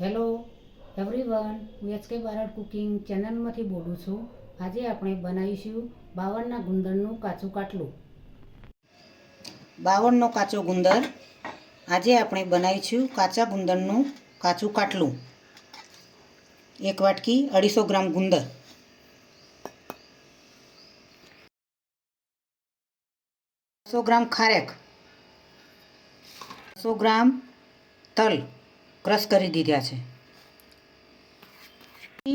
Hello everyone હું HK Barad cooking ચેનલમાંથી બોલું છું. આજે આપણે બનાવીશું બાવનના ગુંદરનું કાચું કાટલું. બાવનનો કાચો ગુંદર. આજે આપણે બનાવીશું કાચા ગુંદરનું કાચું કાટલું. એક વાટકી અઢીસો ગ્રામ ગુંદર. સો ગ્રામ ખારેક. સો ગ્રામ તલ. ક્રશ કરી દીધા છે.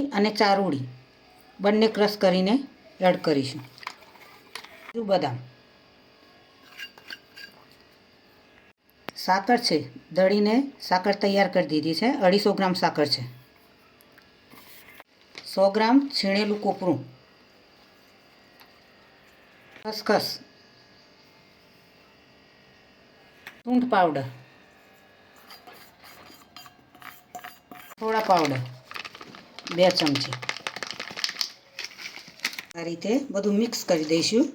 અને ચારોળી. બંને ક્રશ કરીને એડ કરીશું. બદામ. સાકર છે. દળીને સાકર તૈયાર કરી દીધી છે. અઢીસો ગ્રામ સાકર છે. સો ગ્રામ છીણેલું કોપરું. ખસખસ. સૂંઠ પાવડર. થોડા પાવડર. બે ચમચી. આ રીતે બધું મિક્સ કરી દઈશું.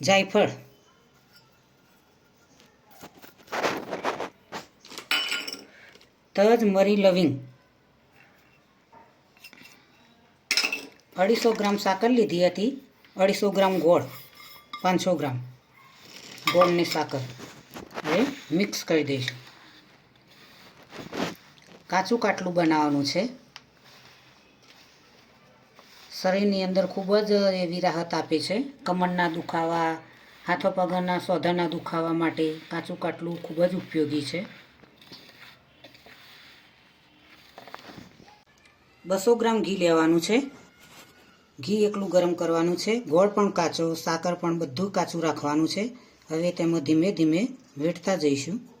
જાયફળ. તજ મરી લવિંગ. અઢીસો ગ્રામ સાકર લીધી હતી. અઢીસો ગ્રામ ગોળ. પાંચસો ગ્રામ. ગોળની સાકર. હવે મિક્સ કરી દઈશું. કાચું કાટલું બનાવવાનું છે. શરીરની અંદર ખૂબ જ એવી રાહત આપે છે. કમરના દુખાવા હાથો પગના સોધાના દુખાવા માટે કાચું કાટલું ખૂબ જ ઉપયોગી છે. બસો ગ્રામ ઘી લેવાનું છે. ઘી એકલું ગરમ કરવાનું છે. ગોળ પણ કાચો, સાકર પણ બધું કાચું રાખવાનું છે. હવે તેમાં ધીમે ધીમે વેઠતા જઈશું.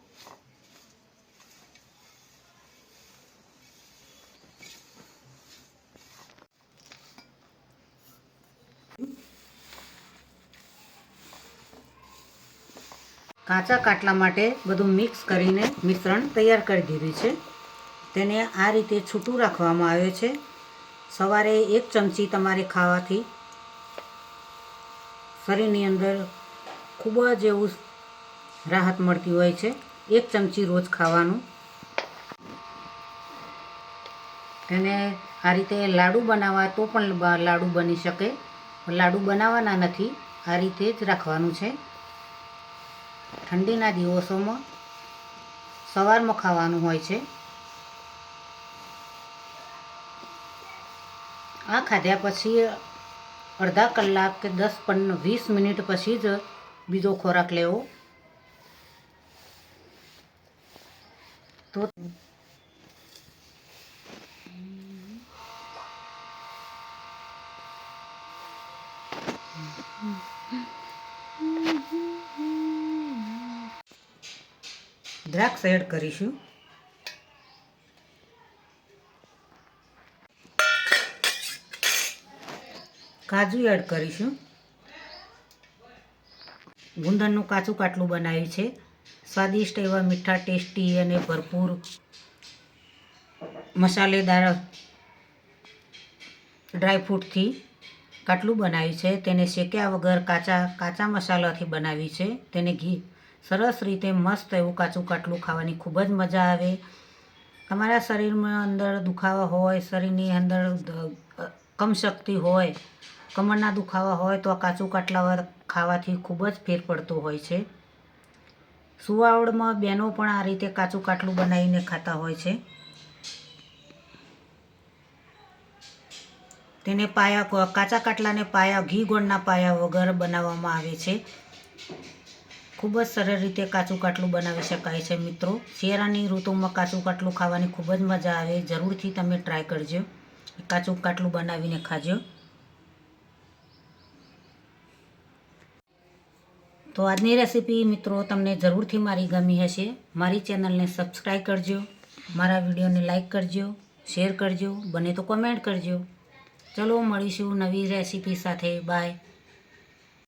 કાચા કાટલા માટે બધું મિક્સ કરીને મિશ્રણ તૈયાર કરી દીધું છે. તેને આ રીતે છૂટું રાખવામાં આવે છે. સવારે એક ચમચી તમારે ખાવાથી શરીરની અંદર ખૂબ જ એવું રાહત મળતી હોય છે. એક ચમચી રોજ ખાવાનું. તેને આ રીતે લાડુ બનાવવા તો પણ લાડુ બની શકે. લાડુ બનાવવાના નથી. આ રીતે જ રાખવાનું છે. ઠંડીના દિવસોમાં સવારમાં ખાવાનું હોય છે. આ ખાધ્યા પછી અડધા કલાક કે દસ પંદર વીસ મિનિટ પછી જ બીજો ખોરાક લેવો. તો દ્રાક્ષ એડ કરીશું. કાજુ એડ કરીશું. ગુંદરનું કાચું કાટલું બનાવ્યું છે. સ્વાદિષ્ટ એવા મીઠા, ટેસ્ટી અને ભરપૂર મસાલેદાર ડ્રાયફ્રૂટથી કાટલું બનાવ્યું છે. તેને શેક્યા વગર કાચા કાચા મસાલાથી બનાવ્યું છે. તેને ઘી સરસ રીતે મસ્ત એવું કાચું કાટલું ખાવાની ખૂબ જ મજા આવે. તમારા શરીરમાં અંદર દુખાવા હોય, શરીરની અંદર કમશક્તિ હોય, કમરના દુખાવા હોય તો આ કાચું કાટલા ખાવાથી ખૂબ જ ફેર પડતો હોય છે. સુવાવડમાં બહેનો પણ આ રીતે કાચું કાટલું બનાવીને ખાતા હોય છે. તેને પાયા કાચા કાટલાને પાયા, ઘી ગોળના પાયા વગર બનાવવામાં આવે છે. ખૂબ જ સરળ રીતે કાચું કાટલું બનાવી શકાય છે મિત્રો. શિયાળાની ઋતુમાં કાચું કાટલું ખાવાની ખૂબ જ મજા આવે. જરૂરથી તમે ટ્રાય કરજો. કાચું કાટલું બનાવીને ખાજો. તો આજની રેસીપી મિત્રો તમને જરૂરથી મારી ગમી હશે. મારી ચેનલને સબસ્ક્રાઈબ કરજો. મારા વિડીયોને લાઇક કરજો. શેર કરજો. બને તો કોમેન્ટ કરજો. ચલો મળીશું નવી રેસીપી સાથે. બાય.